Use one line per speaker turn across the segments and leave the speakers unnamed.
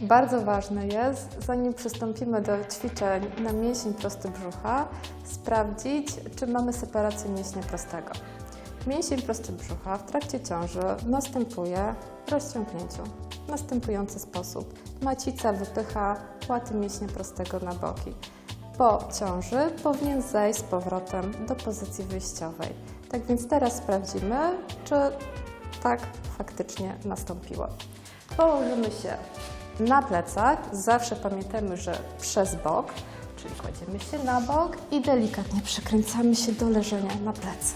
Bardzo ważne jest, zanim przystąpimy do ćwiczeń na mięsień prosty brzucha, sprawdzić, czy mamy separację mięśnia prostego. Mięsień prosty brzucha w trakcie ciąży następuje w rozciągnięciu. W następujący sposób. Macica wypycha płaty mięśnia prostego na boki. Po ciąży powinien zejść z powrotem do pozycji wyjściowej. Tak więc teraz sprawdzimy, czy tak faktycznie nastąpiło. Położymy się na plecach. Zawsze pamiętamy, że przez bok, czyli kładziemy się na bok i delikatnie przekręcamy się do leżenia na plecy.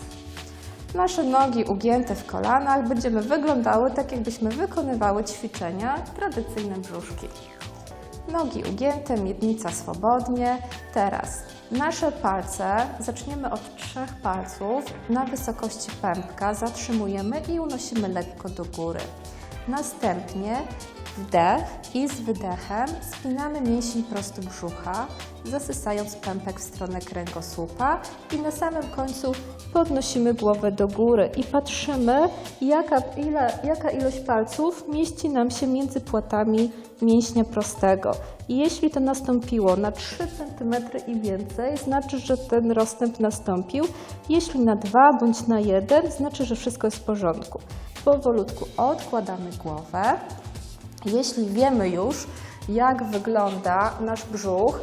Nasze nogi ugięte w kolanach będziemy wyglądały tak, jakbyśmy wykonywały ćwiczenia tradycyjne brzuszki. Nogi ugięte, miednica swobodnie. Teraz nasze palce, zaczniemy od trzech palców na wysokości pępka, zatrzymujemy i unosimy lekko do góry. Następnie wdech i z wydechem spinamy mięsień prosty brzucha, zasysając pępek w stronę kręgosłupa i na samym końcu podnosimy głowę do góry i patrzymy, jaka, ile, jaka ilość palców mieści nam się między płatami mięśnia prostego. I jeśli to nastąpiło na 3 cm i więcej, znaczy, że ten rozstęp nastąpił. Jeśli na 2 bądź na 1, znaczy, że wszystko jest w porządku. Powolutku odkładamy głowę. Jeśli wiemy już, jak wygląda nasz brzuch,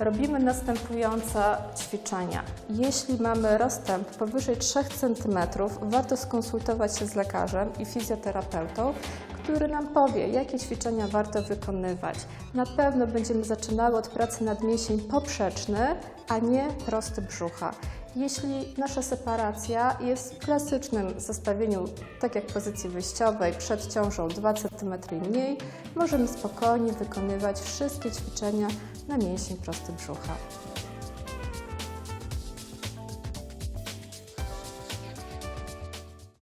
robimy następujące ćwiczenia. Jeśli mamy rozstęp powyżej 3 cm, warto skonsultować się z lekarzem i fizjoterapeutą, który nam powie, jakie ćwiczenia warto wykonywać. Na pewno będziemy zaczynały od pracy nad mięsień poprzeczny, a nie prosty brzucha. Jeśli nasza separacja jest w klasycznym zestawieniu, tak jak pozycji wyjściowej, przed ciążą 2 cm i mniej, możemy spokojnie wykonywać wszystkie ćwiczenia na mięsień prosty brzucha.